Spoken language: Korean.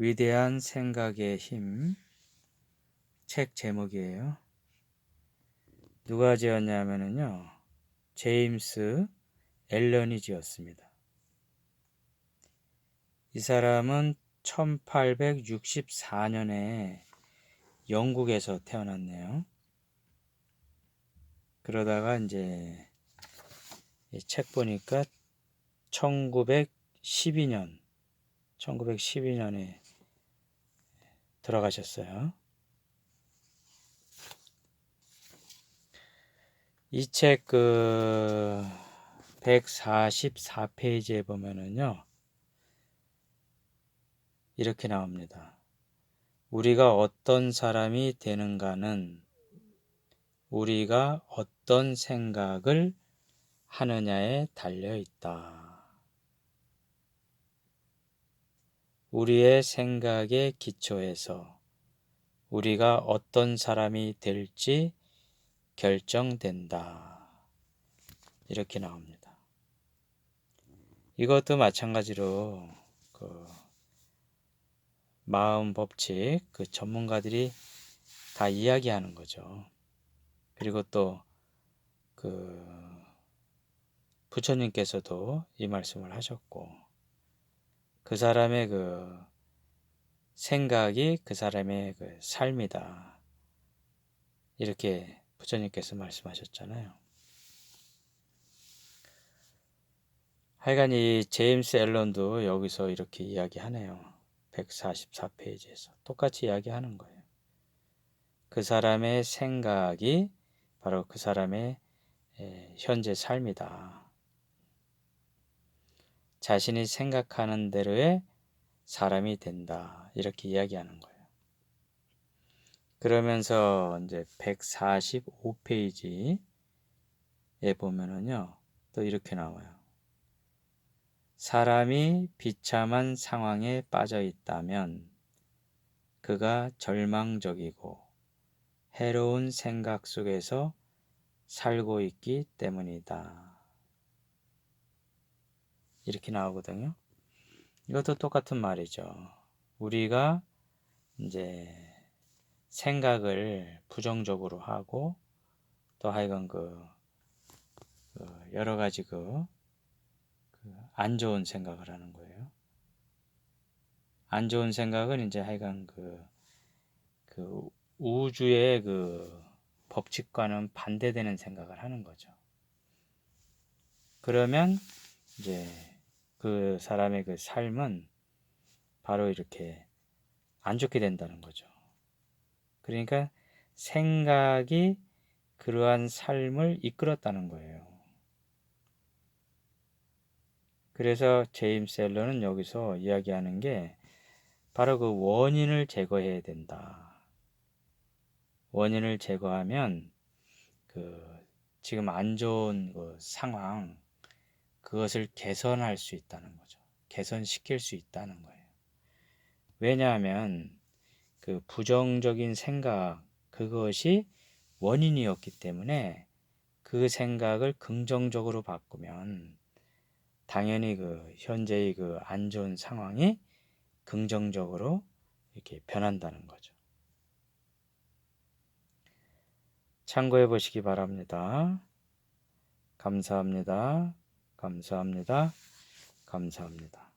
위대한 생각의 힘. 책 제목이에요. 누가 지었냐면요. 제임스 앨런이 지었습니다. 이 사람은 1864년에 영국에서 태어났네요. 그러다가 이제 책 보니까 1912년, 1912년에 돌아가셨어요. 이 책 그 144페이지에 보면은요. 이렇게 나옵니다. 우리가 어떤 사람이 되는가는 우리가 어떤 생각을 하느냐에 달려 있다. 우리의 생각에 기초해서 우리가 어떤 사람이 될지 결정된다. 이렇게 나옵니다. 이것도 마찬가지로 그 마음 법칙 그 전문가들이 다 이야기하는 거죠. 그리고 또 그 부처님께서도 이 말씀을 하셨고 그 사람의 그 생각이 그 사람의 그 삶이다. 이렇게 부처님께서 말씀하셨잖아요. 하여간 이 제임스 앨런도 여기서 이렇게 이야기하네요. 144페이지에서 똑같이 이야기하는 거예요. 그 사람의 생각이 바로 그 사람의 현재 삶이다. 자신이 생각하는 대로의 사람이 된다. 이렇게 이야기하는 거예요. 그러면서 이제 145페이지에 보면은요, 또 이렇게 나와요. 사람이 비참한 상황에 빠져 있다면 그가 절망적이고 해로운 생각 속에서 살고 있기 때문이다. 이렇게 나오거든요. 이것도 똑같은 말이죠. 우리가 이제 생각을 부정적으로 하고 또 하여간 그, 그 여러 가지 그안 좋은 생각을 하는 거예요. 안 좋은 생각은 이제 하여간 그, 그 우주의 그 법칙과는 반대되는 생각을 하는 거죠. 그러면 이제 그 사람의 그 삶은 바로 이렇게 안 좋게 된다는 거죠. 그러니까 생각이 그러한 삶을 이끌었다는 거예요. 그래서 제임스 앨런은 여기서 이야기하는 게 바로 그 원인을 제거해야 된다. 원인을 제거하면 그 지금 안 좋은 그 상황 그것을 개선할 수 있다는 거죠. 개선시킬 수 있다는 거예요. 왜냐하면 그 부정적인 생각 그것이 원인이었기 때문에 그 생각을 긍정적으로 바꾸면 당연히 그 현재의 그 안 좋은 상황이 긍정적으로 이렇게 변한다는 거죠. 참고해 보시기 바랍니다. 감사합니다. 감사합니다. 감사합니다.